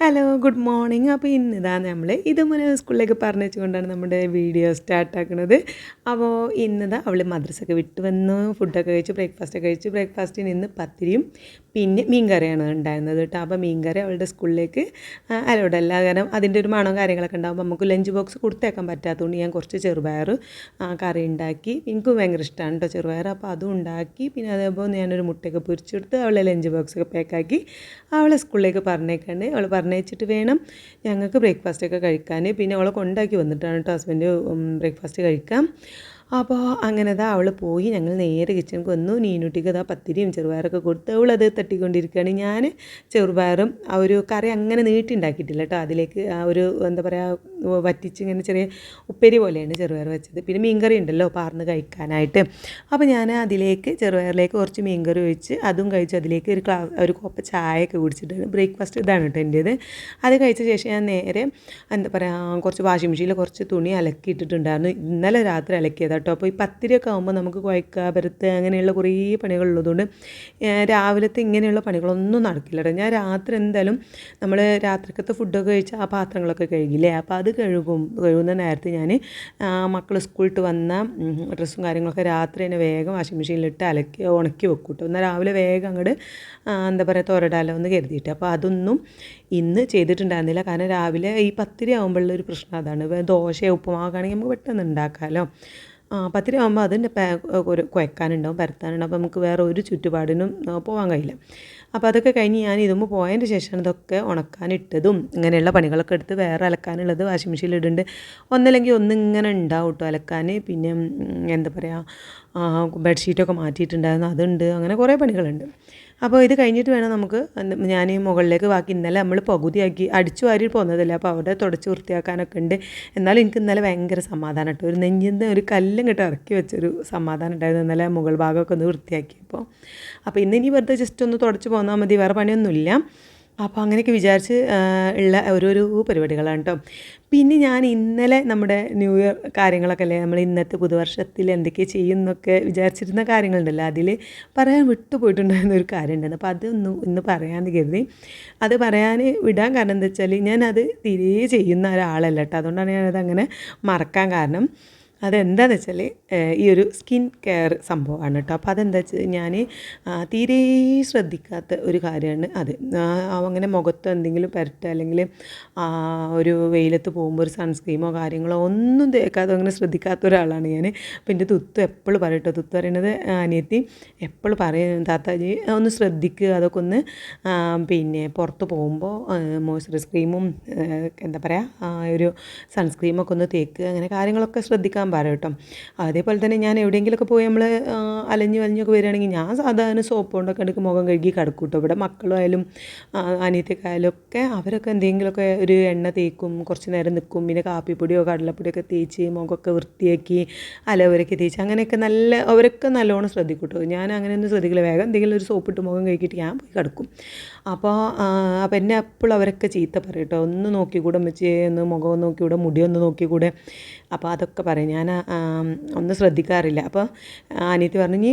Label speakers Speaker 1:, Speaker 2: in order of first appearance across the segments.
Speaker 1: Hello good morning അപ്പോൾ ഇന്നിതാ നമ്മൾ ഇതുപോലെ സ്കൂളിലേക്ക് പറഞ്ഞുവെച്ചുകൊണ്ടാണ് നമ്മുടെ വീഡിയോ സ്റ്റാർട്ടാക്കുന്നത് അപ്പോൾ ഇന്നിതാ അവൾ മദ്രസൊക്കെ വിട്ട് വന്നു. ഫുഡൊക്കെ കഴിച്ച് ബ്രേക്ക്ഫാസ്റ്റ് കഴിച്ച്. ബ്രേക്ക്ഫാസ്റ്റിന് ഇന്ന് പത്തിരിയും പിന്നെ മീൻകറിയാണ് ഉണ്ടായിരുന്നത് കേട്ടോ. അപ്പോൾ മീൻകറി അവളുടെ സ്കൂളിലേക്ക് അലോഡല്ല കാരണം അതിന്റെ ഒരു മണവും കാര്യങ്ങളൊക്കെ ഉണ്ടാകുമ്പോൾ നമുക്ക് ലഞ്ച് ബോക്സ് കൊടുത്തേക്കാൻ പറ്റാത്തതുകൊണ്ട് ഞാൻ കുറച്ച് ചെറുപയർ കറി ഉണ്ടാക്കി. എനിക്ക് ഭയങ്കര ഇഷ്ടമാണ് കേട്ടോ ചെറുപയർ അപ്പോൾ അതും ഉണ്ടാക്കി. പിന്നെ അതേപോലെ ഞാനൊരു മുട്ടയൊക്കെ പൊരിച്ചെടുത്ത് അവളെ ലഞ്ച് ബോക്സൊക്കെ പാക്കാക്കി അവളെ സ്കൂളിലേക്ക് പറഞ്ഞേക്കാണ്ട് അവൾ പറഞ്ഞയച്ചിട്ട് വേണം ഞങ്ങൾക്ക് ബ്രേക്ക്ഫാസ്റ്റൊക്കെ കഴിക്കാൻ. പിന്നെ അവളെ കൊണ്ടാക്കി വന്നിട്ടാണ് കേട്ടോ ഹസ്ബൻഡ് ബ്രേക്ക്ഫാസ്റ്റ് കഴിക്കാം. അപ്പോൾ അങ്ങനെ അതാ അവൾ പോയി ഞങ്ങൾ നേരെ കിച്ചണിക്ക് വന്നു. നീനുട്ടിക്ക് അതാ പത്തിരിയും ചെറുപയറൊക്കെ കൊടുത്ത് അവളത് തട്ടിക്കൊണ്ടിരിക്കുകയാണ്. ഞാൻ ചെറുപയറും ആ ഒരു കറി അങ്ങനെ നീട്ടി ഉണ്ടാക്കിയിട്ടില്ല കേട്ടോ. അതിലേക്ക് ആ ഒരു എന്താ പറയുക വറ്റിച്ച് ഇങ്ങനെ ചെറിയ ഉപ്പേരി പോലെയാണ് ചെറുപയർ വെച്ചത്. പിന്നെ മീൻകറി ഉണ്ടല്ലോ പാർന്ന് കഴിക്കാനായിട്ട്. അപ്പോൾ ഞാൻ അതിലേക്ക് ചെറുപയറിലേക്ക് കുറച്ച് മീൻകറി ഒഴിച്ച് അതും കഴിച്ച് അതിലേക്ക് ഒരു ക്ലാസ് ഒരു കോപ്പ ചായയൊക്കെ കുടിച്ചിട്ടുണ്ട് ബ്രേക്ക്ഫാസ്റ്റ് ഇതാണ് കേട്ടോ എന്റേത്. അത് കഴിച്ച ശേഷം ഞാൻ നേരെ എന്താ പറയുക കുറച്ച് വാഷിംഗ് മെഷീനിൽ കുറച്ച് തുണി അലക്കിയിട്ടിട്ടുണ്ടായിരുന്നു. ഇന്നലെ രാത്രി അലക്കിയതാണ് കേട്ടോ. അപ്പോൾ ഈ പത്തിരിയൊക്കെ ആകുമ്പോൾ നമുക്ക് കുഴക്കുക പരുത്ത് അങ്ങനെയുള്ള കുറേ പണികളുള്ളതുകൊണ്ട് രാവിലത്തെ ഇങ്ങനെയുള്ള പണികളൊന്നും നടക്കില്ല ഞാൻ രാത്രി എന്തായാലും നമ്മൾ രാത്രിക്കത്തെ ഫുഡൊക്കെ കഴിച്ച് ആ പാത്രങ്ങളൊക്കെ കഴുകില്ലേ? അപ്പോൾ അത് കഴുകും കഴുകുന്ന നേരത്തെ ഞാൻ മക്കൾ സ്കൂളിട്ട് വന്ന ഡ്രസ്സും കാര്യങ്ങളൊക്കെ രാത്രി തന്നെ വേഗം വാഷിംഗ് മെഷീനിലിട്ട് അലക്കി ഉണക്കി വെക്കും കേട്ടോ. എന്നാൽ രാവിലെ വേഗം അങ്ങോട്ട് എന്താ പറയുക തുരടാലോ എന്ന് കരുതിയിട്ട്. അപ്പോൾ അതൊന്നും ഇന്ന് ചെയ്തിട്ടുണ്ടായിരുന്നില്ല. കാരണം രാവിലെ ഈ പത്തിരി ആകുമ്പോഴുള്ള ഒരു പ്രശ്നം അതാണ്. ദോശ ഉപ്പുമാവാണെങ്കിൽ നമുക്ക് പെട്ടെന്ന് ഉണ്ടാക്കാമല്ലോ പത്തിരി ആകുമ്പോൾ അതിന്റെ ഒരു കുഴക്കാനുണ്ടാവും പരത്താനുണ്ടാവും. അപ്പോൾ നമുക്ക് വേറെ ഒരു ചുറ്റുപാടിനും പോകാൻ കഴിയില്ല. അപ്പോൾ അതൊക്കെ കഴിഞ്ഞ് ഞാൻ ഇതുമ്പോൾ പോയതിന്റെ ശേഷമാണ് ഇതൊക്കെ ഉണക്കാനിട്ടതും ഇങ്ങനെയുള്ള പണികളൊക്കെ എടുത്ത് വേറെ അലക്കാനുള്ളത് വാഷിംഗ് മെഷീനിൽ ഇടുന്നുണ്ട്. ഒന്നല്ലെങ്കിൽ ഒന്നിങ്ങനെ ഉണ്ടാവും കേട്ടോ അലക്കാൻ പിന്നെ എന്താ പറയുക ബെഡ്ഷീറ്റൊക്കെ മാറ്റിയിട്ടുണ്ടായിരുന്നു അതുണ്ട്. അങ്ങനെ കുറേ പണികളുണ്ട്. അപ്പോൾ ഇത് കഴിഞ്ഞിട്ട് വേണം നമുക്ക് ഞാൻ മുകളിലേക്ക് ബാക്കി ഇന്നലെ നമ്മൾ പകുതിയാക്കി അടിച്ചു വാരി പോകുന്നതല്ലേ അപ്പോൾ അവിടെ തുടച്ച് വൃത്തിയാക്കാനൊക്കെ ഉണ്ട്. എന്നാലും എനിക്ക് ഇന്നലെ ഭയങ്കര സമാധാനം കേട്ടോ. ഒരു നെഞ്ചിന്ന് ഒരു കല്ലും കിട്ടി ഇറക്കി വെച്ചൊരു സമാധാനം ഉണ്ടായിരുന്നു ഇന്നലെ മുകൾ ഭാഗമൊക്കെ ഒന്ന് വൃത്തിയാക്കിയപ്പോൾ. അപ്പോൾ ഇന്ന് ഇനി വെറുതെ ജസ്റ്റ് ഒന്ന് തുടച്ച് പോന്നാൽ മതി. വേറെ പണിയൊന്നുമില്ല. അപ്പോൾ അങ്ങനെയൊക്കെ വിചാരിച്ച് ഉള്ള ഓരോരോ പരിപാടികളാണ് കേട്ടോ പിന്നെ ഞാൻ ഇന്നലെ നമ്മുടെ ന്യൂ ഇയർ കാര്യങ്ങളൊക്കെ അല്ലേ നമ്മൾ ഇന്നത്തെ പുതുവർഷത്തിൽ എന്തൊക്കെ ചെയ്യുന്നൊക്കെ വിചാരിച്ചിരുന്ന കാര്യങ്ങളുണ്ടല്ലോ. അതിൽ പറയാൻ വിട്ടുപോയിട്ടുണ്ടായിരുന്ന ഒരു കാര്യം ഉണ്ടായിരുന്നു അപ്പോൾ അതൊന്നും ഇന്ന് പറയാമെന്ന് കരുതി. അത് പറയാൻ വിടാൻ കാരണം എന്താ വെച്ചാൽ ഞാനത് തിരികെ ചെയ്യുന്ന ഒരാളല്ല കേട്ടോ അതുകൊണ്ടാണ് ഞാനത് അങ്ങനെ മറക്കാൻ കാരണം. അതെന്താണെന്ന് വെച്ചാൽ ഈ ഒരു സ്കിൻ കെയർ സംഭവമാണ് കേട്ടോ. അപ്പോൾ അതെന്താ വെച്ചാൽ ഞാൻ തീരെ ശ്രദ്ധിക്കാത്ത ഒരു കാര്യമാണ് അത്. അങ്ങനെ മുഖത്ത് എന്തെങ്കിലും പുരട്ടുക അല്ലെങ്കിൽ ഒരു വെയിലത്ത് പോകുമ്പോൾ ഒരു സൺസ്ക്രീമോ കാര്യങ്ങളോ ഒന്നും തേക്കാതെ അങ്ങനെ ശ്രദ്ധിക്കാത്ത ഒരാളാണ് ഞാൻ അപ്പോൾ എന്റെ തുത്ത് എപ്പോഴും പറയും കേട്ടോ തുത്ത് പറയുന്നത് അനിയത്തി എപ്പോഴും പറയും താത്താജി ഒന്ന് ശ്രദ്ധിക്കുക അതൊക്കെ ഒന്ന് പിന്നെ പുറത്ത് പോകുമ്പോൾ മോയ്സ്ചറൈസ് ക്രീമും എന്താ പറയുക ഒരു സൺസ്ക്രീമൊക്കെ ഒന്ന് തേക്കുക അങ്ങനെ കാര്യങ്ങളൊക്കെ ശ്രദ്ധിക്കാൻ പറയാം കേട്ടോ. അതേപോലെ തന്നെ ഞാൻ എവിടെയെങ്കിലുമൊക്കെ പോയി നമ്മൾ അലഞ്ഞു വലഞ്ഞൊക്കെ വരികയാണെങ്കിൽ ഞാൻ സാധാരണ സോപ്പ് കൊണ്ടൊക്കെ എടുക്കും മുഖം കഴുകി കിടക്കും കേട്ടോ. ഇവിടെ മക്കളായാലും അനിയത്തിക്കായാലും ഒക്കെ അവരൊക്കെ എന്തെങ്കിലുമൊക്കെ ഒരു എണ്ണ തേക്കും കുറച്ച് നേരം നിൽക്കും പിന്നെ കാപ്പിപ്പൊടിയോ കടലപ്പൊടിയൊക്കെ തേച്ച് മുഖമൊക്കെ വൃത്തിയാക്കി അലവരൊക്കെ തേച്ച് അങ്ങനെയൊക്കെ നല്ല അവരൊക്കെ നല്ലോണം ശ്രദ്ധിക്കും കേട്ടോ. ഞാൻ അങ്ങനെയൊന്നും ശ്രദ്ധിക്കില്ല. വേഗം എന്തെങ്കിലും ഒരു സോപ്പ് ഇട്ട് മുഖം കഴുകിയിട്ട് ഞാൻ പോയി കിടക്കും. അപ്പോൾ അപ്പോൾ എന്നെ എപ്പോഴും അവരൊക്കെ ചീത്ത പറയും കേട്ടോ. ഒന്ന് നോക്കിക്കൂടെ വെച്ച് ഒന്ന് മുഖം ഒന്ന് നോക്കിക്കൂടെ മുടിയൊന്ന് നോക്കിക്കൂടെ. അപ്പോൾ അതൊക്കെ പറയും. ഞാൻ ഒന്നും ശ്രദ്ധിക്കാറില്ല. അപ്പോൾ അനിയത്തി പറഞ്ഞു ഇനി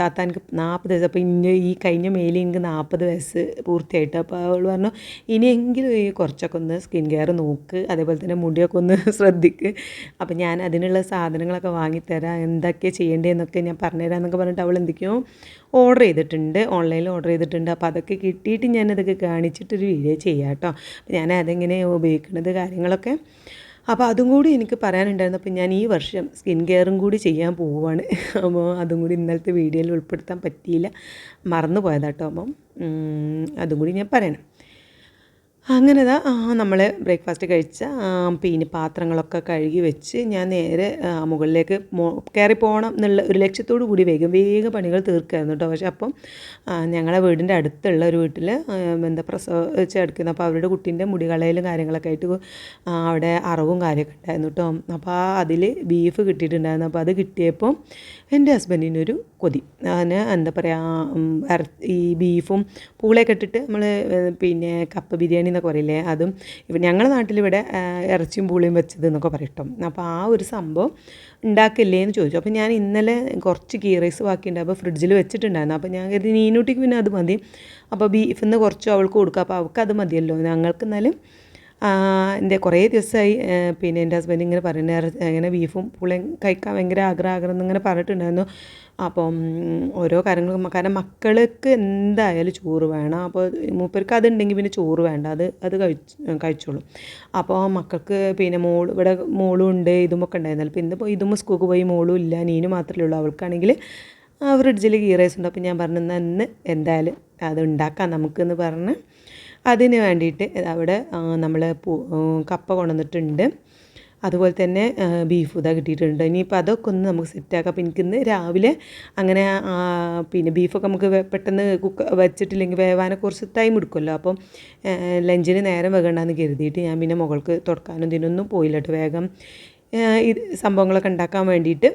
Speaker 1: താത്ത എനിക്ക് നാൽപ്പത് വയസ്സ്. അപ്പോൾ ഇന്ന ഈ കഴിഞ്ഞ മേലിൽ എനിക്ക് നാൽപ്പത് വയസ്സ് പൂർത്തിയായിട്ട്. അപ്പോൾ അവൾ പറഞ്ഞു ഇനിയെങ്കിലും ഈ കുറച്ചൊക്കെ ഒന്ന് സ്കിൻ കെയർ നോക്ക്. അതേപോലെ തന്നെ മുടിയൊക്കെ ഒന്ന് ശ്രദ്ധിക്ക്. അപ്പോൾ ഞാൻ അതിനുള്ള സാധനങ്ങളൊക്കെ വാങ്ങിത്തരാം. എന്തൊക്കെ ചെയ്യേണ്ടതെന്നൊക്കെ ഞാൻ പറഞ്ഞുതരാം എന്നൊക്കെ പറഞ്ഞിട്ട് അവൾ എന്തൊക്കെയോ ഓർഡർ ചെയ്തിട്ടുണ്ട്. ഓൺലൈനിൽ ഓർഡർ ചെയ്തിട്ടുണ്ട്. അപ്പോൾ അതൊക്കെ കിട്ടിയിട്ട് ഞാനതൊക്കെ കാണിച്ചിട്ടൊരു വീഡിയോ ചെയ്യാം കേട്ടോ. ഞാൻ അതെങ്ങനെ ഉപയോഗിക്കുന്നത് കാര്യങ്ങളൊക്കെ അപ്പോൾ അതും കൂടി എനിക്ക് പറയാനുണ്ടായിരുന്നു. അപ്പോൾ ഞാൻ ഈ വർഷം സ്കിൻ കെയറും കൂടി ചെയ്യാൻ പോവുകയാണ് അപ്പോൾ അതും കൂടി ഇന്നലത്തെ വീഡിയോയിൽ ഉൾപ്പെടുത്താൻ പറ്റിയില്ല. മറന്നു പോയതാട്ടോ അപ്പം അതും കൂടി ഞാൻ പറയണം. അങ്ങനെ ഇതാ നമ്മൾ ബ്രേക്ക്ഫാസ്റ്റ് കഴിച്ച പിന്നെ പാത്രങ്ങളൊക്കെ കഴുകി വെച്ച് ഞാൻ നേരെ മുകളിലേക്ക് കയറി പോകണം എന്നുള്ള ഒരു ലക്ഷ്യത്തോടു കൂടി വേഗം വേഗം പണികൾ തീർക്കായിരുന്നു കേട്ടോ പക്ഷെ അപ്പം ഞങ്ങളെ വീടിന്റെ അടുത്തുള്ള ഒരു വീട്ടിൽ എന്താ പ്രസവിച്ച് എടുക്കുന്നത് അപ്പോൾ അവരുടെ കുട്ടീന്റെ മുടികളയിലും കാര്യങ്ങളൊക്കെ ആയിട്ട് അവിടെ അറവും കാര്യമൊക്കെ ഉണ്ടായിരുന്നു കേട്ടോ അപ്പോൾ അതിൽ ബീഫ് കിട്ടിയിട്ടുണ്ടായിരുന്നു. അപ്പോൾ അത് കിട്ടിയപ്പോൾ എന്റെ ഹസ്ബൻഡിനൊരു കൊതി. അതിന് എന്താ പറയുക ഈ ബീഫും പൂളയൊക്കെ ഇട്ടിട്ട് നമ്മൾ പിന്നെ കപ്പ ബിരിയാണി എന്നൊക്കെ പറയില്ലേ അതും ഇപ്പം ഞങ്ങളുടെ നാട്ടിലിവിടെ ഇറച്ചിയും പൂളിയും വെച്ചത് എന്നൊക്കെ പറയട്ടോ അപ്പോൾ ആ ഒരു സംഭവം ഉണ്ടാക്കില്ലേ എന്ന് ചോദിച്ചു. അപ്പോൾ ഞാൻ ഇന്നലെ കുറച്ച് ഗീ റൈസ് ബാക്കിയുണ്ട്. അപ്പോൾ ഫ്രിഡ്ജിൽ വെച്ചിട്ടുണ്ടായിരുന്നു. അപ്പോൾ ഞാൻ കരുതി നീനൂട്ടിക്ക് പിന്നെ അത് മതി. അപ്പോൾ ബീഫിൽ നിന്ന് കുറച്ച് അവൾക്ക് കൊടുക്കുക അപ്പോൾ അവൾക്ക് അത് മതിയല്ലോ. ഞങ്ങൾക്ക് എന്നാലും എന്റെ കുറേ ദിവസമായി പിന്നെ എന്റെ ഹസ്ബൻഡ് ഇങ്ങനെ പറയുന്നത് ഇങ്ങനെ ബീഫും പുളിയും കഴിക്കാൻ ഭയങ്കര ആഗ്രഹം ആഗ്രഹം എന്നിങ്ങനെ പറഞ്ഞിട്ടുണ്ടായിരുന്നു. അപ്പം ഓരോ കാര്യങ്ങളും കാരണം മക്കൾക്ക് എന്തായാലും ചോറ് വേണം. അപ്പോൾ മൂപ്പർക്ക് അതുണ്ടെങ്കിൽ പിന്നെ ചോറ് വേണ്ട അത് അത് കഴിച്ച് കഴിച്ചോളും. അപ്പോൾ മക്കൾക്ക് പിന്നെ മോൾ ഇവിടെ മോളും ഉണ്ട് ഇതുമൊക്കെ ഉണ്ടായിരുന്നല്ലോ അപ്പോൾ ഇന്നിപ്പോൾ ഇതും സ്കൂൾക്ക് പോയി മോളും ഇല്ല നീനും മാത്രമേ ഉള്ളൂ. അവൾക്കാണെങ്കിൽ ഫ്രിഡ്ജിൽ ഗീ റൈസ് ഉണ്ട്. അപ്പോൾ ഞാൻ പറഞ്ഞു ഇന്ന് എന്തായാലും അത് ഉണ്ടാക്കാം നമുക്കെന്ന് പറഞ്ഞ് അതിന് വേണ്ടിയിട്ട് അവിടെ നമ്മൾ കപ്പ കൊണ്ടുവന്നിട്ടുണ്ട്. അതുപോലെ തന്നെ ബീഫ് ഇതാ കിട്ടിയിട്ടുണ്ട്. ഇനിയിപ്പോൾ അതൊക്കെ ഒന്ന് നമുക്ക് സെറ്റാക്കാം അപ്പോൾ എനിക്കിന്ന് രാവിലെ അങ്ങനെ പിന്നെ ബീഫൊക്കെ നമുക്ക് പെട്ടെന്ന് കുക്ക് വെച്ചിട്ടില്ലെങ്കിൽ വേവാനെ കുറച്ച് ടൈം എടുക്കുമല്ലോ. അപ്പം ലഞ്ചിന് നേരം വെക്കണ്ടെന്ന് കരുതിയിട്ട് ഞാൻ പിന്നെ മുകൾക്ക് തുടക്കാനും ഇതിനൊന്നും പോയില്ല കേട്ടോ വേഗം. ഇത് സംഭവങ്ങളൊക്കെ ഉണ്ടാക്കാൻ വേണ്ടിയിട്ട്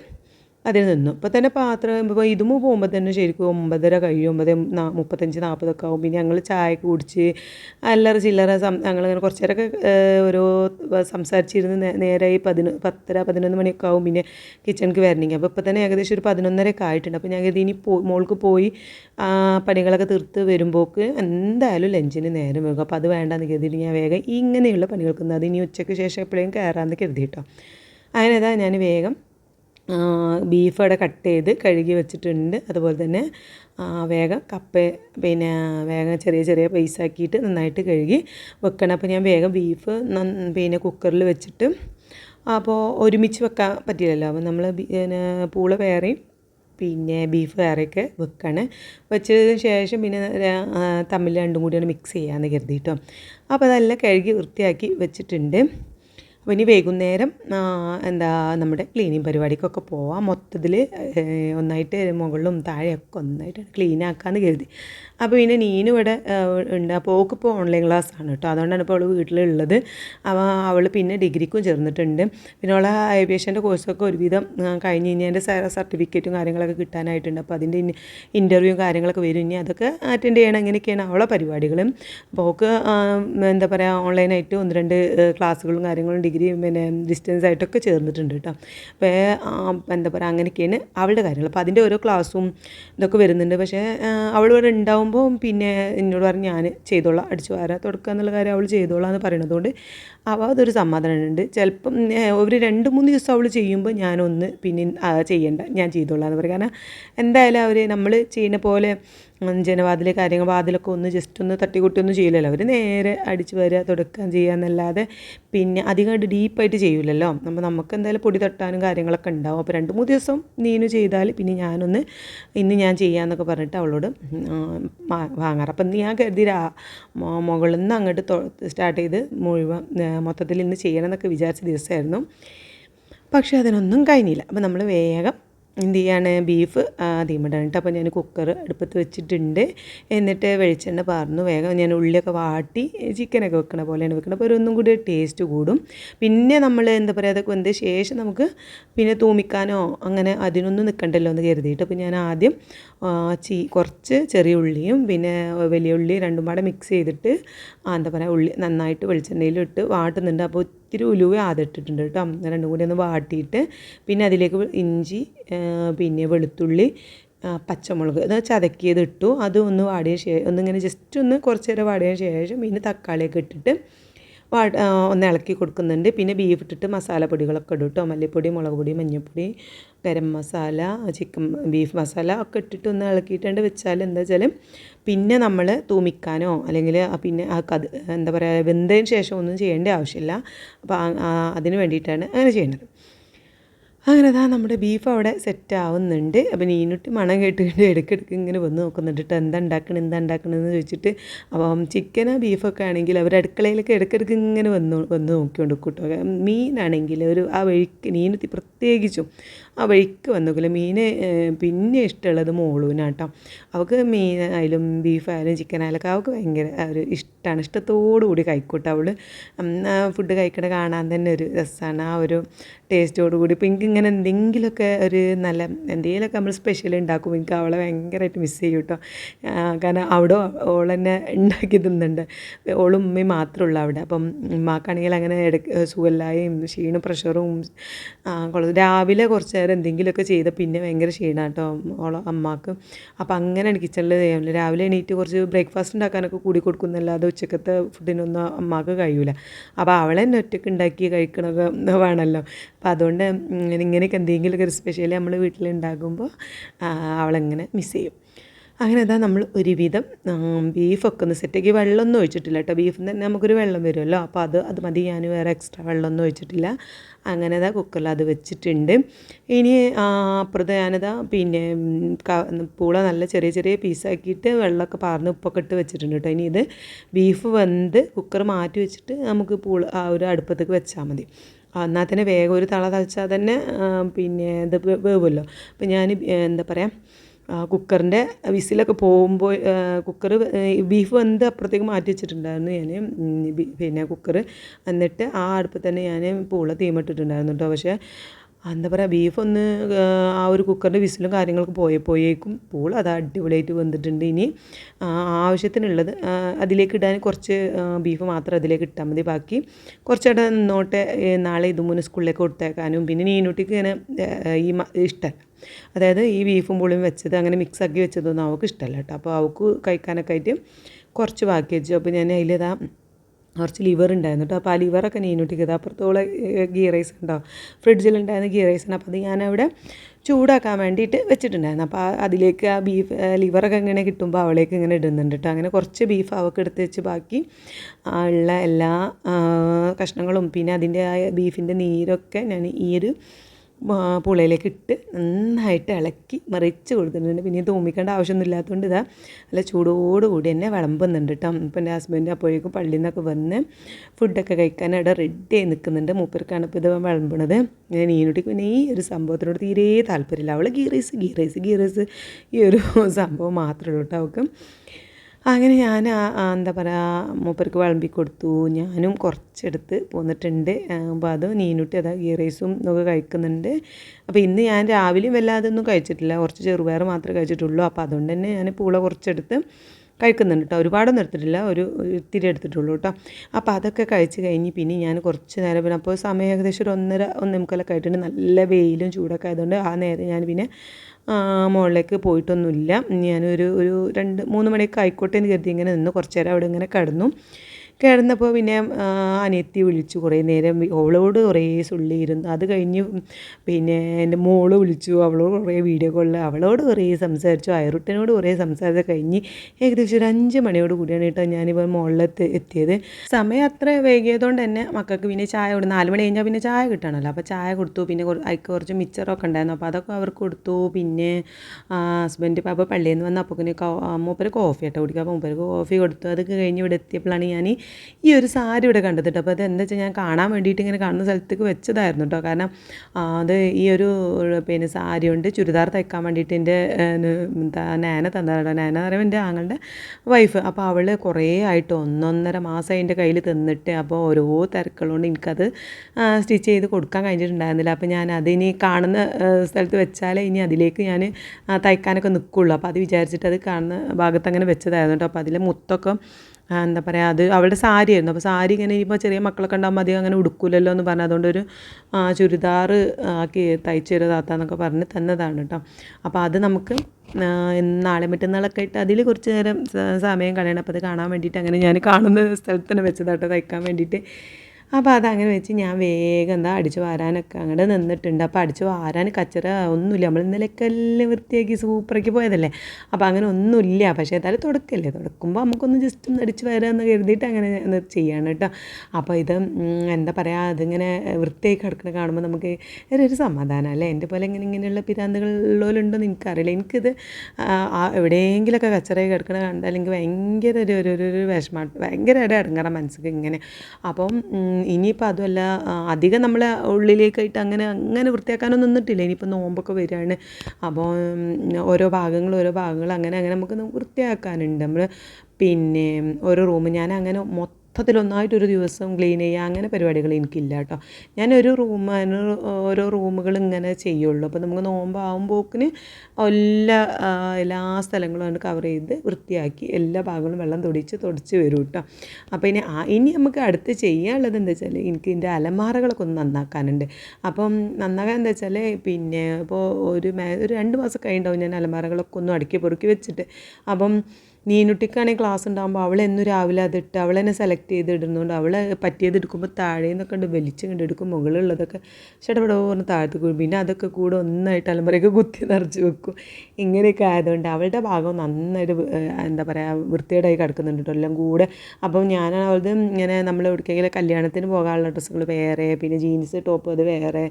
Speaker 1: അതിൽ നിന്നു. ഇപ്പോൾ തന്നെ പാത്രം ഇപ്പോൾ ഇതും പോകുമ്പോൾ തന്നെ ശരിക്കും ഒമ്പതര കഴിയും. ഒമ്പത് മുപ്പത്തഞ്ച് നാൽപ്പതൊക്കെ ആവും പിന്നെ ഞങ്ങൾ ചായ കുടിച്ച് അല്ലറ ചില്ലറ സം ഞങ്ങളിങ്ങനെ കുറച്ച് നേരമൊക്കെ ഓരോ സംസാരിച്ചിരുന്ന് നേരെ ഈ പതിനൊ പത്തര പതിനൊന്ന് മണിയൊക്കെ ആവും പിന്നെ കിച്ചണിക്ക് വരണമെങ്കിൽ അപ്പോൾ ഇപ്പോൾ തന്നെ ഏകദേശം ഒരു പതിനൊന്നരയൊക്കെ ആയിട്ടുണ്ട്. അപ്പോൾ ഞങ്ങൾ ഇതിനി പോ മോൾക്ക് പോയി പണികളൊക്കെ തീർത്ത് വരുമ്പോൾക്ക് എന്തായാലും ലഞ്ചിന് നേരം വരും അപ്പോൾ അത് വേണ്ടാന്ന് കരുതിയിട്ട് ഞാൻ വേഗം ഇങ്ങനെയുള്ള പണികൾക്ക് അത് ഇനി ഉച്ചയ്ക്ക് ശേഷം എപ്പോഴേക്കും കയറാമെന്ന് കരുതി കേട്ടോ അങ്ങനെ ഞാൻ വേഗം ബീഫ് അവിടെ കട്ട് ചെയ്ത് കഴുകി വെച്ചിട്ടുണ്ട്. അതുപോലെ തന്നെ വേഗം കപ്പ പിന്നെ വേഗം ചെറിയ ചെറിയ പീസാക്കിയിട്ട് നന്നായിട്ട് കഴുകി വെക്കണം. അപ്പോൾ ഞാൻ വേഗം ബീഫ് പിന്നെ കുക്കറിൽ വെച്ചിട്ട് അപ്പോൾ ഒരുമിച്ച് വെക്കാൻ പറ്റില്ലല്ലോ. അപ്പോൾ നമ്മൾ പിന്നെ പൂള വേറെയും പിന്നെ ബീഫ് വേറെയൊക്കെ വെക്കാണ്. വെച്ചതിന് ശേഷം പിന്നെ തമ്മിൽ രണ്ടും കൂടിയാണ് മിക്സ് ചെയ്യാമെന്ന് കരുതിയിട്ടോ അപ്പോൾ അതെല്ലാം കഴുകി വൃത്തിയാക്കി വെച്ചിട്ടുണ്ട്. അപ്പോൾ ഇനി വൈകുന്നേരം എന്താ നമ്മുടെ ക്ലീനിങ് പരിപാടിക്കൊക്കെ പോവാം. മൊത്തത്തിൽ ഒന്നായിട്ട് മുകളിലും താഴെയൊക്കെ ഒന്നായിട്ട് ക്ലീൻ ആക്കാമെന്ന് കരുതി. അപ്പോൾ പിന്നെ നീനും ഇവിടെ ഉണ്ട്. അപ്പോൾ ഓക്കിപ്പോൾ ഓൺലൈൻ ക്ലാസ് ആണ് കേട്ടോ. അതുകൊണ്ടാണ് ഇപ്പോൾ അവൾ വീട്ടിലുള്ളത്. അപ്പോൾ അവൾ പിന്നെ ഡിഗ്രിക്കും ചേർന്നിട്ടുണ്ട്. പിന്നെ അവളെ ഏവിയേഷന്റെ കോഴ്സൊക്കെ ഒരുവിധം കഴിഞ്ഞ് കഴിഞ്ഞാൽ എന്റെ സർട്ടിഫിക്കറ്റും കാര്യങ്ങളൊക്കെ കിട്ടാനായിട്ടുണ്ട്. അപ്പോൾ അതിന്റെ ഇന്റർവ്യൂ കാര്യങ്ങളൊക്കെ വരും. ഇനി അതൊക്കെ അറ്റൻഡ് ചെയ്യണം. അങ്ങനെയൊക്കെയാണ് അവളെ പരിപാടികളും. അപ്പോൾ ഓക്ക് എന്താ പറയുക ഓൺലൈനായിട്ട് ഒന്ന് രണ്ട് ക്ലാസ്സുകളും കാര്യങ്ങളും ഡിഗ്രി പിന്നെ ഡിസ്റ്റൻസ് ആയിട്ടൊക്കെ ചേർന്നിട്ടുണ്ട് കേട്ടോ. അപ്പോൾ എന്താ പറയുക അങ്ങനെയൊക്കെയാണ് അവളുടെ കാര്യങ്ങൾ അപ്പോൾ അതിന്റെ ഓരോ ക്ലാസ്സും ഇതൊക്കെ വരുന്നുണ്ട്. പക്ഷേ അവൾ ഇവിടെ ഉണ്ടാവുമ്പോൾ പിന്നെ എന്നോട് പറഞ്ഞ് ഞാൻ ചെയ്തോളാം അടിച്ചു വാരാ തുടക്കുക എന്നുള്ള കാര്യം അവൾ ചെയ്തോളാം എന്ന് പറയുന്നതുകൊണ്ട് അവ അതൊരു സമാധാനമുണ്ട്. ചിലപ്പം ഒരു രണ്ട് മൂന്ന് ദിവസം അവൾ ചെയ്യുമ്പോൾ ഞാനൊന്ന് പിന്നെ ചെയ്യണ്ട ഞാൻ ചെയ്തോളാം എന്ന് പറയും. കാരണം എന്തായാലും അവർ നമ്മൾ ചെയ്യുന്ന പോലെ ജനവാതിൽ കാര്യങ്ങൾ വാതിലൊക്കെ ഒന്ന് ജസ്റ്റ് ഒന്ന് തട്ടി ഒന്നും ചെയ്യില്ലല്ലോ. അവർ നേരെ അടിച്ച് വരിക തുടക്കാൻ ചെയ്യുക എന്നല്ലാതെ പിന്നെ അധികമായിട്ട് ഡീപ്പായിട്ട് ചെയ്യില്ലല്ലോ അപ്പോൾ നമുക്ക് എന്തായാലും പൊടി തട്ടാനും കാര്യങ്ങളൊക്കെ ഉണ്ടാവും. അപ്പോൾ രണ്ട് മൂന്ന് ദിവസം നീനു ചെയ്താൽ പിന്നെ ഞാനൊന്ന് ഇന്ന് ഞാൻ ചെയ്യാമെന്നൊക്കെ പറഞ്ഞിട്ട് അവളോട് വാങ്ങാറ്. അപ്പം ഞാൻ കരുതി മുകളിൽ നിന്ന് അങ്ങോട്ട് സ്റ്റാർട്ട് ചെയ്ത് മുഴുവൻ മൊത്തത്തിൽ ഇന്ന് ചെയ്യണമെന്നൊക്കെ വിചാരിച്ച ദിവസമായിരുന്നു. പക്ഷേ അതിനൊന്നും കഴിഞ്ഞില്ല. അപ്പോൾ നമ്മൾ വേഗം എന്ത് ചെയ്യാണ്? ബീഫ് ആദ്യം കേട്ടോ അപ്പോൾ ഞാൻ കുക്കർ അടുപ്പത്ത് വെച്ചിട്ടുണ്ട്. എന്നിട്ട് വെളിച്ചെണ്ണ പാർന്നു. വേഗം ഞാൻ ഉള്ളിയൊക്കെ വാട്ടി ചിക്കനൊക്കെ വെക്കണ പോലെയാണ് വെക്കണം അപ്പോൾ ഒരു ഒന്നും കൂടി ടേസ്റ്റ് കൂടും. പിന്നെ നമ്മൾ എന്താ പറയുക അതൊക്കെ വന്നതിന് ശേഷം നമുക്ക് പിന്നെ തൂമിക്കാനോ അങ്ങനെ അതിനൊന്നും നിൽക്കണ്ടല്ലോ എന്ന് കരുതിയിട്ട് അപ്പോൾ ഞാൻ ആദ്യം ചീ കുറച്ച് ചെറിയ ഉള്ളിയും പിന്നെ വലിയ ഉള്ളി രണ്ടും പാടെ മിക്സ് ചെയ്തിട്ട് എന്താ പറയുക ഉള്ളി നന്നായിട്ട് വെളിച്ചെണ്ണയിലിട്ട് വാട്ടുന്നുണ്ട്. അപ്പോൾ ഇത്തിരി ഉലുവ ആദ്യം കേട്ടോ. രണ്ടും കൂടി ഒന്ന് വാട്ടിയിട്ട് പിന്നെ അതിലേക്ക് ഇഞ്ചി പിന്നെ വെളുത്തുള്ളി പച്ചമുളക് അത് ചതക്കിയത് ഇട്ടു. അത് ഒന്ന് വാടിയ ശേഷം ഒന്നിങ്ങനെ ജസ്റ്റ് ഒന്ന് കുറച്ച് നേരം വാടിയ ശേഷം പിന്നെ തക്കാളിയൊക്കെ ഇട്ടിട്ട് ഒന്ന് ഇളക്കി കൊടുക്കുന്നുണ്ട്. പിന്നെ ബീഫ് ഇട്ടിട്ട് മസാലപ്പൊടികളൊക്കെ ഇടും കേട്ടോ മല്ലിപ്പൊടി മുളക് പൊടി മഞ്ഞൾപ്പൊടി ഗരം മസാല ചിക്കൻ ബീഫ് മസാല ഒക്കെ ഇട്ടിട്ട് ഒന്ന് ഇളക്കിയിട്ടുണ്ട്. വെച്ചാൽ എന്താ വെച്ചാൽ പിന്നെ നമ്മൾ തൂമിക്കാനോ അല്ലെങ്കിൽ പിന്നെ ആ കത് എന്താ പറയുക വെന്തതിന് ശേഷം ഒന്നും ചെയ്യേണ്ട ആവശ്യമില്ല. അപ്പോൾ അതിന് വേണ്ടിയിട്ടാണ് അങ്ങനെ ചെയ്യേണ്ടത്. അങ്ങനെ അതാ നമ്മുടെ ബീഫ് അവിടെ സെറ്റ് ആവുന്നുണ്ട് അപ്പം നീനുട്ടി മണം കേട്ടിട്ട് ഇടയ്ക്കിടയ്ക്ക് ഇങ്ങനെ വന്ന് നോക്കുന്നുണ്ട് കേട്ടോ എന്താ ഉണ്ടാക്കണം എന്താ ഉണ്ടാക്കണമെന്ന് ചോദിച്ചിട്ട്. അപ്പം ചിക്കനോ ബീഫൊക്കെ ആണെങ്കിൽ അവർ അടുക്കളയിലൊക്കെ ഇടയ്ക്കിടയ്ക്ക് ഇങ്ങനെ വന്ന് വന്ന് നോക്കിക്കൊണ്ട് കേട്ടോ. മീനാണെങ്കിൽ ഒരു ആ വഴിക്ക് നീനുത്തി പ്രത്യേകിച്ചും ആ വഴിക്ക് വന്നിക്കില്ല മീൻ പിന്നെ ഇഷ്ടമുള്ളത് മോളൂനാട്ടോ. അവൾക്ക് മീനായാലും ബീഫായാലും ചിക്കനായാലും അവൾക്ക് ഭയങ്കര ഒരു ഇഷ്ടമാണ് ഇഷ്ടത്തോടു കൂടി കഴിക്കൂട്ടോ അവൾ ഫുഡ് കഴിക്കണ കാണാൻ തന്നെ ഒരു രസമാണ് ആ ഒരു ടേസ്റ്റോട് കൂടി. ഇപ്പോൾ എനിക്ക് ഇങ്ങനെ എന്തെങ്കിലുമൊക്കെ ഒരു നല്ല എന്തെങ്കിലുമൊക്കെ നമ്മൾ സ്പെഷ്യൽ ഉണ്ടാക്കും എനിക്ക് അവളെ ഭയങ്കരമായിട്ട് മിസ് ചെയ്യും കേട്ടോ. കാരണം അവിടെ ഓൾ തന്നെ ഉണ്ടാക്കി തിന്നുന്നുണ്ട്. ഓളും ഉമ്മയും മാത്രമുള്ളൂ അവിടെ. അപ്പം ഉമ്മാക്കാണെങ്കിൽ അങ്ങനെ ഇടയ്ക്ക് സുഖമില്ലായും ക്ഷീണ പ്രഷറും രാവിലെ കുറച്ച് നേരം എന്തെങ്കിലുമൊക്കെ ചെയ്ത പിന്നെ ഭയങ്കര ക്ഷീണം കേട്ടോ ഓളെ അമ്മയ്ക്ക്. അപ്പം അങ്ങനെയാണ് കിച്ചണിൽ ചെയ്യാൻ രാവിലെ എണീറ്റ് കുറച്ച് ബ്രേക്ക്ഫാസ്റ്റ് ഉണ്ടാക്കാനൊക്കെ കൂടി കൊടുക്കുന്നല്ലാതെ ഉച്ചക്കത്തെ ഫുഡിനൊന്നും അമ്മയ്ക്ക് കഴിയൂല. അപ്പോൾ അവളെ തന്നെ ഒറ്റയ്ക്ക് ഉണ്ടാക്കി കഴിക്കണത് വേണമല്ലോ അപ്പം അതുകൊണ്ട് ഇങ്ങനെയൊക്കെ എന്തെങ്കിലുമൊക്കെ ഒരു സ്പെഷ്യലി നമ്മൾ വീട്ടിലുണ്ടാകുമ്പോൾ അവളെങ്ങനെ മിസ് ചെയ്യും. അങ്ങനെ അതാ നമ്മൾ ഒരുവിധം ബീഫൊക്കെ ഒന്ന് സെറ്റാക്കി വെള്ളമൊന്നും ഒഴിച്ചിട്ടില്ല കേട്ടോ. ബീഫിൽ തന്നെ നമുക്കൊരു വെള്ളം വരുമല്ലോ. അപ്പോൾ അത് അത് മതി. ഞാൻ വേറെ എക്സ്ട്രാ വെള്ളമൊന്നും ഒഴിച്ചിട്ടില്ല. അങ്ങനെ അതാ കുക്കറിൽ അത് വെച്ചിട്ടുണ്ട്. ഇനി അപ്പുറത്ത് ഞാനതാ പിന്നെ പൂള നല്ല ചെറിയ ചെറിയ പീസാക്കിയിട്ട് വെള്ളമൊക്കെ പാർന്ന് ഉപ്പൊക്കെ ഇട്ട് വെച്ചിട്ടുണ്ട് കേട്ടോ. ഇനി ഇത് ബീഫ് വെന്ത് കുക്കർ മാറ്റി വെച്ചിട്ട് നമുക്ക് പൂള ആ ഒരു അടുപ്പത്തേക്ക് വെച്ചാൽ മതി. എന്നാൽ തന്നെ വേഗം ഒരു തള തളിച്ചാൽ തന്നെ പിന്നെ ഇത് വേവുമല്ലോ. അപ്പോൾ ഞാൻ എന്താ പറയുക കുക്കറിന്റെ വിസിലൊക്കെ പോകുമ്പോൾ കുക്കർ ബീഫ് വെന്ത് അപ്പുറത്തേക്ക് മാറ്റി വെച്ചിട്ടുണ്ടായിരുന്നു ഞാൻ പിന്നെ കുക്കർ എന്നിട്ട് ആ അടുപ്പിൽ തന്നെ ഞാൻ പൂള തീമിട്ടിട്ടുണ്ടായിരുന്നു കേട്ടോ പക്ഷേ എന്താ പറയുക ബീഫ് ഒന്ന് ആ ഒരു കുക്കറിന്റെ വിസിലും കാര്യങ്ങളൊക്കെ പോയപ്പോയേക്കും പൂൾ അത് അടിപൊളിയായിട്ട് വന്നിട്ടുണ്ട് ഇനി ആവശ്യത്തിനുള്ളത് അതിലേക്ക് ഇടാൻ കുറച്ച് ബീഫ് മാത്രം അതിലേക്ക് ഇട്ടാൽ മതി. ബാക്കി കുറച്ചവിടെ നിന്നോട്ടെ നാളെ ഇതുമൂന്ന് സ്കൂളിലേക്ക് കൊടുത്തേക്കാനും. പിന്നെ നീനൂട്ടിക്ക് ഇങ്ങനെ ഈ ഇഷ്ടമല്ല അതായത് ഈ ബീഫും പുളിയും വെച്ചത് അങ്ങനെ മിക്സ് ആക്കി വെച്ചതൊന്നും അവൾക്ക് ഇഷ്ടമല്ല കേട്ടോ. അപ്പോൾ അവൾക്ക് കഴിക്കാനൊക്കെ ആയിട്ട് കുറച്ച് ബാക്കി വെച്ചു. അപ്പോൾ ഞാൻ അതിലിതാ കുറച്ച് ലിവർ ഉണ്ടായിരുന്നു കേട്ടോ. അപ്പോൾ ആ ലിവറൊക്കെ നീനൂട്ടിക്കത് അപ്പുറത്തോളം ഗീ റൈസ് ഉണ്ടാവും ഫ്രിഡ്ജിലുണ്ടായിരുന്ന ഗീ റൈസാണ് അപ്പോൾ അത് ഞാനവിടെ ചൂടാക്കാൻ വേണ്ടിയിട്ട് വെച്ചിട്ടുണ്ടായിരുന്നു. അപ്പോൾ അതിലേക്ക് ആ ബീഫ് ലിവറൊക്കെ ഇങ്ങനെ കിട്ടുമ്പോൾ അവളേക്ക് ഇങ്ങനെ ഇടുന്നുണ്ട് കേട്ടോ. അങ്ങനെ കുറച്ച് ബീഫ് അവൾക്ക് എടുത്ത് വെച്ച് ബാക്കി ഉള്ള എല്ലാ കഷ്ണങ്ങളും പിന്നെ അതിന്റെ ആ ബീഫിന്റെ നീരൊക്കെ ഞാൻ ഈ ഒരു പുളയിലേക്ക് ഇട്ട് നന്നായിട്ട് ഇളക്കി മറിച്ച് കൊടുത്തിട്ടുണ്ട്. പിന്നെ തൂമിക്കേണ്ട ആവശ്യമൊന്നും ഇല്ലാത്തതുകൊണ്ട് ഇതാ നല്ല ചൂടോടുകൂടി തന്നെ വിളമ്പുന്നുണ്ട് കേട്ടോ. ഇപ്പം എന്റെ ഹസ്ബൻഡ് അപ്പോഴേക്കും പള്ളിയിൽ നിന്നൊക്കെ വന്ന് ഫുഡൊക്കെ കഴിക്കാൻ അവിടെ റെഡി ആയി നിൽക്കുന്നുണ്ട്. മൂപ്പർക്കാണ് ഇപ്പോൾ ഇത് വിളമ്പണത് ഞാൻ ഈനുട്ടിക്ക് പിന്നെ ഈ ഒരു സംഭവത്തിനോട് തീരെ താല്പര്യമില്ല. അവൾ ghee rice ghee rice ghee rice ഈ ഒരു സംഭവം മാത്രമേ ഉള്ളൂ കേട്ടോ അവൾക്ക്. അങ്ങനെ ഞാൻ എന്താ പറയുക മൂപ്പർക്ക് വിളമ്പി കൊടുത്തു. ഞാനും കുറച്ചെടുത്ത് പോന്നിട്ടുണ്ട് അപ്പോൾ അത് നീനുട്ടി അതാ ഗീ റൈസും ഒക്കെ കഴിക്കുന്നുണ്ട്. അപ്പോൾ ഇന്ന് ഞാൻ രാവിലെയും വല്ലാതെ ഒന്നും കഴിച്ചിട്ടില്ല. കുറച്ച് ചെറുപയർ മാത്രമേ കഴിച്ചിട്ടുള്ളൂ. അപ്പോൾ അതുകൊണ്ട് തന്നെ ഞാൻ പൂള കുറച്ചെടുത്ത് കഴിക്കുന്നുണ്ട് കേട്ടോ ഒരുപാടൊന്നും എടുത്തിട്ടില്ല. ഒരു ഇത്തിരി എടുത്തിട്ടുള്ളൂ കേട്ടോ അപ്പോൾ അതൊക്കെ കഴിച്ച് കഴിഞ്ഞ് പിന്നെ ഞാൻ കുറച്ച് നേരം പിന്നെ അപ്പോൾ സമയം ഏകദേശം ഒരു ഒന്നര ഒന്നേ മുക്കാലൊക്കെ ആയിട്ടുണ്ട്. നല്ല വെയിലും ചൂടൊക്കെ ആയതുകൊണ്ട് ആ നേരം ഞാൻ പിന്നെ മുകളിലേക്ക് പോയിട്ടൊന്നുമില്ല. ഞാനൊരു ഒരു രണ്ട് മൂന്ന് മണിയൊക്കെ ആയിക്കോട്ടെ എന്ന് കരുതി ഇങ്ങനെ നിന്ന് കുറച്ച് നേരം അവിടെ ഇങ്ങനെ കിടന്നു. കിടന്നപ്പോൾ പിന്നെ അനിയത്തി വിളിച്ചു കുറേ നേരം. അവളോട് കുറേ സുള്ളിയിരുന്നു അത് കഴിഞ്ഞ് പിന്നെ എന്റെ മോൾ വിളിച്ചു. അവളോട് കുറേ വീഡിയോ കോളിൽ അവളോട് കുറേ സംസാരിച്ചു. അയറുട്ടനോട് കുറേ സംസാരിച്ച് കഴിഞ്ഞ് ഏകദേശം ഒരു അഞ്ച് മണിയോട് കൂടിയാണ് കേട്ടോ ഞാനിപ്പോൾ മുകളിലെത്തി എത്തിയത്. സമയം അത്ര വൈകിയതുകൊണ്ട് തന്നെ മക്കൾക്ക് പിന്നെ ചായ കൊടുത്തു നാല് മണി കഴിഞ്ഞാൽ പിന്നെ ചായ കിട്ടണമല്ലോ അപ്പോൾ ചായ കൊടുത്തു. പിന്നെ അതിക്ക് കുറച്ച് മിച്ചറൊക്കെ ഉണ്ടായിരുന്നു. അപ്പോൾ അതൊക്കെ അവർക്ക് കൊടുത്തു. പിന്നെ ഹസ്ബൻഡ് അപ്പോൾ പള്ളിയിൽ നിന്ന് വന്നപ്പോൾ അപ്പോൾ മൂപ്പര് കോഫി ആട്ടോ കുടിക്കുക അപ്പോൾ മൂപ്പർക്ക് കോഫി കൊടുത്തു. അതൊക്കെ കഴിഞ്ഞ് ഇവിടെ എത്തിയപ്പോഴാണ് ഞാൻ ഈ ഒരു സാരി ഇവിടെ കണ്ടിട്ട് അപ്പോൾ അത് എന്താ വെച്ചാൽ ഞാൻ കാണാൻ വേണ്ടിയിട്ട് ഇങ്ങനെ കാണുന്ന സ്ഥലത്തേക്ക് വെച്ചതായിരുന്നു കേട്ടോ കാരണം അത് ഈ ഒരു പിന്നെ സാരി ഉണ്ട് ചുരിദാർ തയ്ക്കാൻ വേണ്ടിയിട്ട് എന്റെ നാന തന്നതാണ് നാന എന്ന് പറയുമ്പോൾ എന്റെ ആങ്ങളുടെ വൈഫ്. അപ്പോൾ അവൾ കുറേ ആയിട്ട് ഒന്നൊന്നര മാസം എന്റെ കയ്യിൽ തന്നിട്ട് അപ്പോൾ ഓരോ തിരക്കുകളുണ്ട് എനിക്കത് സ്റ്റിച്ച് ചെയ്ത് കൊടുക്കാൻ കഴിഞ്ഞിട്ടുണ്ടായിരുന്നില്ല. അപ്പോൾ ഞാൻ അതിനി കാണുന്ന സ്ഥലത്ത് വെച്ചാലേ ഇനി അതിലേക്ക് ഞാൻ തയ്ക്കാനൊക്കെ നിൽക്കുള്ളൂ അപ്പോൾ അത് വിചാരിച്ചിട്ട് അത് കാണുന്ന ഭാഗത്ത് അങ്ങനെ വെച്ചതായിരുന്നു കേട്ടോ അപ്പോൾ അതിലെ മുത്തൊക്കെ എന്താ പറയുക അത് അവളുടെ സാരി ആയിരുന്നു അപ്പോൾ സാരി ഇങ്ങനെ ഇപ്പോൾ ചെറിയ മക്കളൊക്കെ ഉണ്ടാകുമ്പോൾ അധികം അങ്ങനെ ഉടുക്കൂലല്ലോ എന്ന് പറഞ്ഞു അതുകൊണ്ടൊരു ചുരിദാർ ആക്കി തയ്ച്ചു തരുക താത്താന്നൊക്കെ പറഞ്ഞ് തന്നതാണ് കേട്ടോ. അപ്പോൾ അത് നമുക്ക് നാളെ മറ്റന്നാളൊക്കെ ആയിട്ട് അതിൽ കുറച്ച് നേരം സമയം കളയണം. അപ്പോൾ അത് കാണാൻ വേണ്ടിയിട്ട് അങ്ങനെ ഞാൻ കാണുന്ന സ്ഥലത്ത് വെച്ചതാട്ടോ തയ്ക്കാൻ വേണ്ടിയിട്ട്. അപ്പോൾ അതങ്ങനെ വെച്ച് ഞാൻ വേഗം എന്താ അടിച്ച് വാരാനൊക്കെ അങ്ങോട്ട് നിന്നിട്ടുണ്ട്. അപ്പോൾ അടിച്ച് വാരാൻ കച്ചറ ഒന്നുമില്ല. നമ്മൾ ഇന്നലെയൊക്കെ എല്ലാം വൃത്തിയാക്കി സൂപ്പറാക്കി പോയതല്ലേ? അപ്പോൾ അങ്ങനെ ഒന്നുമില്ല. പക്ഷേ ഏതായാലും തുടക്കല്ലേ? തുടക്കുമ്പോൾ നമുക്കൊന്ന് ജസ്റ്റ് ഒന്ന് അടിച്ച് വരാമെന്ന് കരുതിയിട്ട് അങ്ങനെ ചെയ്യാണ് കേട്ടോ. അപ്പോൾ ഇത് എന്താ പറയുക അതിങ്ങനെ വൃത്തിയായി കിടക്കണ കാണുമ്പോൾ നമുക്ക് ഒരു സമാധാനം അല്ലേ? എന്റെ പോലെ ഇങ്ങനെ ഇങ്ങനെയുള്ള പിരാന്തുകളുള്ളവരുണ്ടെന്ന് എനിക്കറിയില്ല. എനിക്കിത് എവിടെയെങ്കിലുമൊക്കെ കച്ചറയായി കിടക്കണ കണ്ടാൽ എനിക്ക് ഭയങ്കര ഒരു ഒരു ഒരു വിഷമം ഭയങ്കര ഇടങ്ങറ മനസ്സിൽ ഇങ്ങനെ. അപ്പം ഇനിയിപ്പോൾ അതുമല്ല അധികം നമ്മളെ ഉള്ളിലേക്കായിട്ട് അങ്ങനെ അങ്ങനെ വൃത്തിയാക്കാനൊന്നും നിന്നിട്ടില്ല. ഇനിയിപ്പോൾ നോമ്പൊക്കെ വരികയാണ് അപ്പോൾ ഓരോ ഭാഗങ്ങൾ ഓരോ ഭാഗങ്ങൾ അങ്ങനെ അങ്ങനെ നമുക്ക് വൃത്തിയാക്കാനുണ്ട്. നമ്മൾ പിന്നെ ഓരോ റൂം. ഞാൻ അങ്ങനെ മൊത്തത്തിൽ ഒരു ദിവസം ക്ലീൻ ചെയ്യുക അങ്ങനെ പരിപാടികൾ എനിക്കില്ല കേട്ടോ. ഞാനൊരു റൂം അതിന് ഓരോ റൂമുകൾ ഇങ്ങനെ ചെയ്യുള്ളൂ. അപ്പോൾ നമുക്ക് നോമ്പാകുമ്പോക്കിന് എല്ലാ എല്ലാ സ്ഥലങ്ങളും അതിന് കവർ ചെയ്ത് വൃത്തിയാക്കി എല്ലാ ഭാഗങ്ങളും വെള്ളം തൊടിച്ച് തുടച്ച് വരും കേട്ടോ. അപ്പോൾ ഇനി ഇനി നമുക്ക് അടുത്ത് ചെയ്യാനുള്ളത് എന്താ വെച്ചാൽ എനിക്ക് ഇതിന്റെ അലമാറകളൊക്കെ ഒന്ന് നന്നാക്കാനുണ്ട്. അപ്പം നന്നാക്കാൻ എന്താ വെച്ചാൽ പിന്നെ ഇപ്പോൾ ഒരു ഒരു രണ്ട് മാസം കഴിഞ്ഞിട്ടുണ്ടാവും ഞാൻ അലമാറകളൊക്കെ ഒന്ന് അടുക്കി പൊറുക്കി വെച്ചിട്ട്. അപ്പം നീനുട്ടിക്കാണെങ്കിൽ ക്ലാസ് ഉണ്ടാകുമ്പോൾ അവൾ രാവിലെ അതിട്ട് അവൾ സെലക്ട് ചെയ്ത് ഇടുന്നതുകൊണ്ട് അവൾ പറ്റിയത് എടുക്കുമ്പോൾ താഴെ നിന്നൊക്കെ ഉണ്ട് വലിച്ചു കണ്ട് എടുക്കും മുകളിലുള്ളതൊക്കെ ചേട്ടവിടെ പറഞ്ഞ് താഴത്ത് കൂടും. പിന്നെ അതൊക്കെ കൂടെ ഒന്നായിട്ട് അലമ്പറയൊക്കെ കുത്തി നിറച്ച് വെക്കും. ഇങ്ങനെയൊക്കെ ആയതുകൊണ്ട് അവളുടെ ഭാഗം നന്നായിട്ട് എന്താ പറയുക വൃത്തികേടായി കിടക്കുന്നുണ്ട് കേട്ടോ എല്ലാം കൂടെ അപ്പം ഞാൻ അവളത് ഇങ്ങനെ നമ്മൾ എവിടേക്കെങ്കിലും കല്യാണത്തിന് പോകാനുള്ള ഡ്രസ്സുകൾ വേറെ പിന്നെ ജീൻസ് ടോപ്പ് അത് വേറെ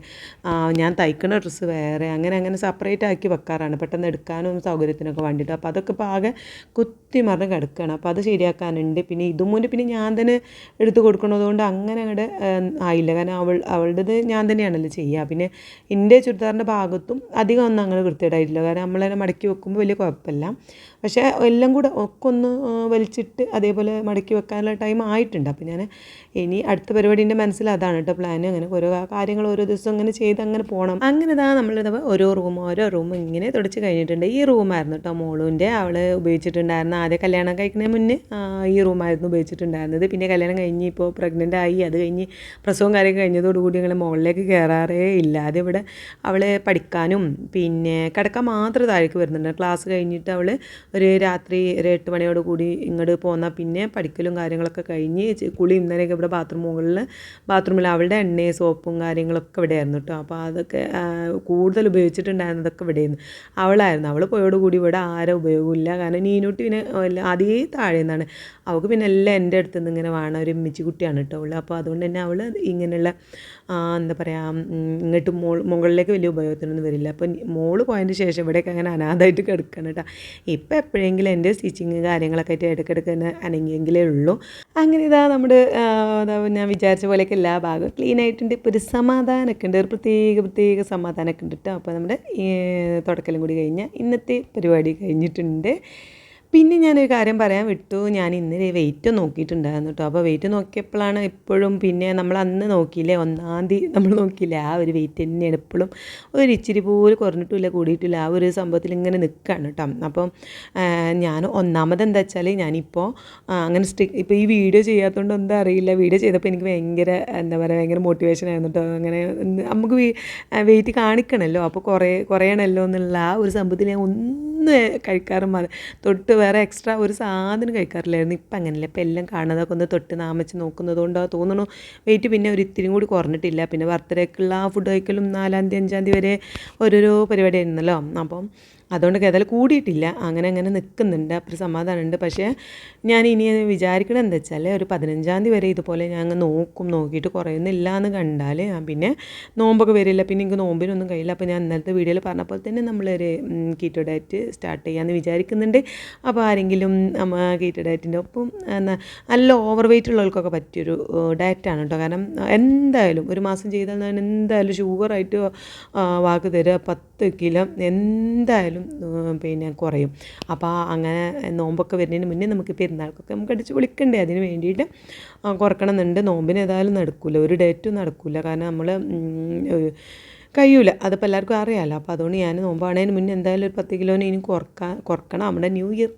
Speaker 1: ഞാൻ തയ്ക്കുന്ന ഡ്രസ്സ് വേറെ അങ്ങനെ അങ്ങനെ സെപ്പറേറ്റ് ആക്കി വെക്കാറാണ്. പെട്ടെന്ന് എടുക്കാനും സൗകര്യത്തിനൊക്കെ വേണ്ടിയിട്ട് അപ്പോൾ അതൊക്കെ ഇപ്പോൾ ആകെ കുത്തി മറിഞ്ഞ് കിടക്കുകയാണ് അപ്പോൾ അത് ശരിയാക്കാനുണ്ട്. പിന്നെ ഇതും മുന്നേ പിന്നെ ഞാൻ തന്നെ എടുത്ത് കൊടുക്കണതുകൊണ്ട് അങ്ങനെ അങ്ങോട്ട് ആയില്ല. കാരണം അവൾ അവളുടേത് ഞാൻ തന്നെയാണല്ലോ ചെയ്യുക പിന്നെ എന്റെ ചുരിദാറിന്റെ ഭാഗത്തും അധികം ഒന്നും അങ്ങനെ വൃത്തികേടായിട്ടില്ല. കാരണം നമ്മളതിനെ മടക്കി വെക്കുമ്പോൾ വലിയ കുഴപ്പമില്ല പക്ഷേ എല്ലാം കൂടെ ഒക്കെ ഒന്ന് വലിച്ചിട്ട് അതേപോലെ മടക്കി വെക്കാനുള്ള ടൈം ആയിട്ടുണ്ട്. അപ്പോൾ ഞാൻ ഇനി അടുത്ത പരിപാടീന്റെ മനസ്സിൽ അതാണ് കേട്ടോ പ്ലാൻ അങ്ങനെ ഓരോ കാര്യങ്ങൾ ഓരോ ദിവസം അങ്ങനെ ചെയ്ത് അങ്ങനെ പോകണം അങ്ങനെ ഇതാ നമ്മളിത് ഓരോ റൂം ഓരോ റൂം ഇങ്ങനെ തുടച്ച് കഴിഞ്ഞിട്ടുണ്ട്. ഈ റൂമായിരുന്നു കേട്ടോ മോളുവിന്റെ അവൾ ഉപയോഗിച്ചിട്ടുണ്ടായിരുന്ന ആദ്യം കല്യാണം കഴിക്കുന്നതിന് മുന്നേ ഈ റൂമായിരുന്നു ഉപയോഗിച്ചിട്ടുണ്ടായിരുന്നത്. പിന്നെ കല്യാണം കഴിഞ്ഞ് ഇപ്പോൾ പ്രഗ്നന്റ് ആയി. അത് കഴിഞ്ഞ് പ്രസവം കാര്യം കഴിഞ്ഞതോടുകൂടി ഞങ്ങൾ മുകളിലേക്ക് കയറാറേ ഇല്ലാതെ ഇവിടെ അവൾ പഠിക്കാനും പിന്നെ കിടക്കാൻ മാത്രം താഴേക്ക് വരുന്നുണ്ട്. ക്ലാസ് കഴിഞ്ഞിട്ട് അവൾ ഒരു രാത്രി ഒരു എട്ട് മണിയോട് കൂടി ഇങ്ങോട്ട് പോന്നാൽ പിന്നെ പഠിക്കലും കാര്യങ്ങളൊക്കെ കഴിഞ്ഞ് കുളി ഇന്നലെയൊക്കെ ഇവിടെ ബാത്റൂം മുകളിൽ ബാത്റൂമിൽ അവളുടെ എണ്ണയും സോപ്പും കാര്യങ്ങളൊക്കെ ഇവിടെ ആയിരുന്നു കേട്ടോ. അപ്പോൾ അതൊക്കെ കൂടുതൽ ഉപയോഗിച്ചിട്ടുണ്ടായിരുന്നതൊക്കെ ഇവിടെയായിരുന്നു. അവളായിരുന്നു. അവൾ പോയോടുകൂടി ഇവിടെ ആരും ഉപയോഗമില്ല. കാരണം നീനൂട്ടി ആദ്യമേ താഴെ നിന്നാണ്. അവൾക്ക് പിന്നെ എല്ലാം എന്റെ അടുത്ത് നിന്ന് ഇങ്ങനെ വേണം. ഒരു മിച്ചി കുട്ടിയാണ് കേട്ടോ അവൾ അപ്പോൾ അതുകൊണ്ട് തന്നെ അവൾ ഇങ്ങനെയുള്ള എന്താ പറയുക ഇങ്ങോട്ട് മോൾ മുകളിലേക്ക് വലിയ ഉപയോഗത്തിനൊന്നും വരില്ല. അപ്പോൾ മോൾ പോയതിന് ശേഷം ഇവിടെയൊക്കെ അങ്ങനെ അനാഥമായിട്ട് കിടക്കണം കേട്ടോ. ഇപ്പം എപ്പോഴെങ്കിലും എന്റെ സ്റ്റിച്ചിങ് കാര്യങ്ങളൊക്കെ ആയിട്ട് ഇടയ്ക്കിടയ്ക്ക് തന്നെ അനങ്ങിയെങ്കിലേ ഉള്ളൂ. അങ്ങനെ ഇതാ നമ്മുടെ ഞാൻ വിചാരിച്ച പോലെയൊക്കെ എല്ലാ ഭാഗവും ക്ലീൻ ആയിട്ടുണ്ട്. ഇപ്പോൾ ഒരു സമാധാനമൊക്കെ ഉണ്ട്. ഒരു പ്രത്യേക പ്രത്യേക സമാധാനമൊക്കെ ഉണ്ട് കേട്ടോ. അപ്പോൾ നമ്മുടെ തുടക്കലും കൂടി കഴിഞ്ഞാൽ ഇന്നത്തെ പരിപാടി കഴിഞ്ഞിട്ടുണ്ട്. പിന്നെ ഞാനൊരു കാര്യം പറയാൻ വിട്ടു. ഞാൻ ഇന്നലെ വെയിറ്റ് നോക്കിയിട്ടുണ്ടായിരുന്നു കേട്ടോ അപ്പോൾ വെയിറ്റ് നോക്കിയപ്പോഴാണ് എപ്പോഴും പിന്നെ നമ്മൾ അന്ന് നോക്കിയില്ലേ ഒന്നാം തീയതി നമ്മൾ നോക്കിയില്ലേ ആ ഒരു വെയിറ്റ് തന്നെ എപ്പോഴും ഒരു ഇച്ചിരി പോലും കുറഞ്ഞിട്ടില്ല കൂടിയിട്ടില്ല. ആ ഒരു സംഭവത്തിൽ ഇങ്ങനെ നിൽക്കുകയാണ് കേട്ടോ അപ്പം ഞാൻ ഒന്നാമത് എന്താ വെച്ചാൽ ഞാനിപ്പോൾ അങ്ങനെ സ്റ്റി ഇപ്പോൾ ഈ വീഡിയോ ചെയ്യാത്തതുകൊണ്ട് എന്താ അറിയില്ല. വീഡിയോ ചെയ്തപ്പോൾ എനിക്ക് ഭയങ്കര എന്താ പറയുക ഭയങ്കര മോട്ടിവേഷൻ ആയിരുന്നു കേട്ടോ അങ്ങനെ നമുക്ക് വെയിറ്റ് കാണിക്കണമല്ലോ അപ്പോൾ കുറേ കുറയണമല്ലോ എന്നുള്ള ആ ഒരു സംഭവത്തിൽ ഞാൻ ഒന്നും കഴിക്കാറും മതി തൊട്ട് വേറെ എക്സ്ട്രാ ഒരു സാധനം കഴിക്കാറില്ലായിരുന്നു. ഇപ്പം അങ്ങനെയല്ല. ഇപ്പം എല്ലാം കാണാതൊക്കെ ഒന്ന് തൊട്ട് നാമിച്ച് നോക്കുന്നത് കൊണ്ടോ തോന്നുന്നു വെയിറ്റ് പിന്നെ ഒരു ഇത്തിരി കൂടി കുറഞ്ഞിട്ടില്ല. പിന്നെ ബർത്ത്ഡേക്കുള്ള ആ ഫുഡ് കഴിക്കലും നാലാം തീയതി അഞ്ചാം തീയതി വരെ ഓരോരോ പരിപാടി ആയിരുന്നല്ലോ അപ്പം അതുകൊണ്ട് ഏതായാലും കൂടിയിട്ടില്ല. അങ്ങനെ അങ്ങനെ നിൽക്കുന്നുണ്ട് അപ്പോൾ സമാധാനമുണ്ട്. പക്ഷേ ഞാൻ ഇനി വിചാരിക്കണത് എന്താ വെച്ചാൽ ഒരു പതിനഞ്ചാം തീയതി വരെ ഇതുപോലെ ഞാൻ അങ്ങ് നോക്കും. നോക്കിയിട്ട് കുറയുന്നില്ല എന്ന് കണ്ടാൽ ഞാൻ പിന്നെ നോമ്പൊക്കെ വരില്ല. പിന്നെ എനിക്ക് നോമ്പിനൊന്നും കഴിയില്ല. അപ്പോൾ ഞാൻ ഇന്നലത്തെ വീഡിയോയിൽ പറഞ്ഞ പോലെ തന്നെ നമ്മളൊരു കീറ്റോ ഡയറ്റ് സ്റ്റാർട്ട് ചെയ്യാമെന്ന് വിചാരിക്കുന്നുണ്ട്. അപ്പോൾ ആരെങ്കിലും കീറ്റോ ഡയറ്റിന്റെ ഒപ്പം എന്നാ നല്ല ഓവർ വെയിറ്റ് ഉള്ളവർക്കൊക്കെ പറ്റിയൊരു ഡയറ്റാണ് കേട്ടോ കാരണം എന്തായാലും ഒരു മാസം ചെയ്താൽ ഞാൻ എന്തായാലും ഷുഗറായിട്ട് വാക്ക് തരിക പത്ത് കിലോ. എന്തായാലും പിന്നെ കുറയും. അപ്പോൾ അങ്ങനെ നോമ്പൊക്കെ വരുന്നതിന് മുന്നേ നമുക്ക് പെരുന്നാൾക്കൊക്കെ നമുക്ക് അടിച്ച് വിളിക്കണ്ടേ അതിന് വേണ്ടിയിട്ട് ആ, കുറക്കണം എന്നുണ്ട് നോമ്പിന് ഏതായാലും നടക്കില്ല ഒരു ഡേറ്റും നടക്കില്ല കാരണം നമ്മൾ കഴിയൂല. അതിപ്പോൾ എല്ലാവർക്കും അറിയാമല്ലോ അപ്പോൾ അതുകൊണ്ട് ഞാൻ നോമ്പാണേന് മുന്നേ എന്തായാലും ഒരു പത്ത് കിലോനെ ഇനി കുറയ്ക്കാൻ കുറക്കണം. നമ്മുടെ ന്യൂ ഇയർ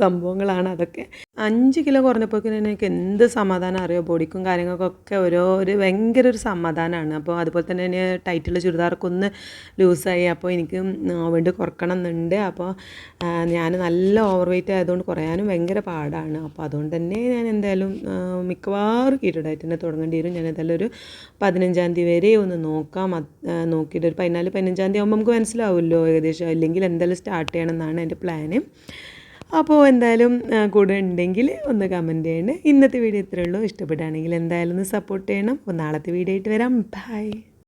Speaker 1: സംഭവങ്ങളാണ് അതൊക്കെ. അഞ്ച് കിലോ കുറഞ്ഞപ്പോഴേക്കും എനിക്ക് എന്ത് സമാധാനം അറിയോ? ബോഡിക്കും കാര്യങ്ങൾക്കൊക്കെ ഓരോ ഒരു ഭയങ്കര ഒരു സമാധാനമാണ് അപ്പോൾ അതുപോലെ തന്നെ എനിക്ക് ടൈറ്റുള്ള ചുരിദാറൊക്കെ ഒന്ന് ലൂസായി. അപ്പോൾ എനിക്ക് വേണ്ടി കുറക്കണം എന്നുണ്ട്. അപ്പോൾ ഞാൻ നല്ല ഓവർ വെയിറ്റ് ആയതുകൊണ്ട് കുറയാനും ഭയങ്കര പാടാണ്. അപ്പോൾ അതുകൊണ്ട് തന്നെ ഞാൻ എന്തായാലും മിക്കവാറും കീഴടായിട്ട് തന്നെ തുടങ്ങേണ്ടി വരും. ഞാൻ എന്തായാലും ഒരു പതിനഞ്ചാം തീയതി വരെ ഒന്ന് നോക്കാം. നോക്കിയിട്ട് ഒരു പതിനാല് പതിനഞ്ചാം തീയതി ആകുമ്പോൾ നമുക്ക് മനസ്സിലാവുമല്ലോ ഏകദേശം. അല്ലെങ്കിൽ എന്തായാലും സ്റ്റാർട്ട് ചെയ്യണം എന്നാണ് എന്റെ പ്ലാന് അപ്പോൾ എന്തായാലും കൂടെ ഉണ്ടെങ്കിൽ ഒന്ന് കമന്റ് ചെയ്യണേ. ഇന്നത്തെ വീഡിയോ ഇത്രയേ ഉള്ളൂ. ഇഷ്ടപ്പെടുകയാണെങ്കിൽ എന്തായാലും ഒന്ന് സപ്പോർട്ട് ചെയ്യണം. അപ്പോൾ നാളത്തെ വീഡിയോ ആയിട്ട് വരാം. ബൈ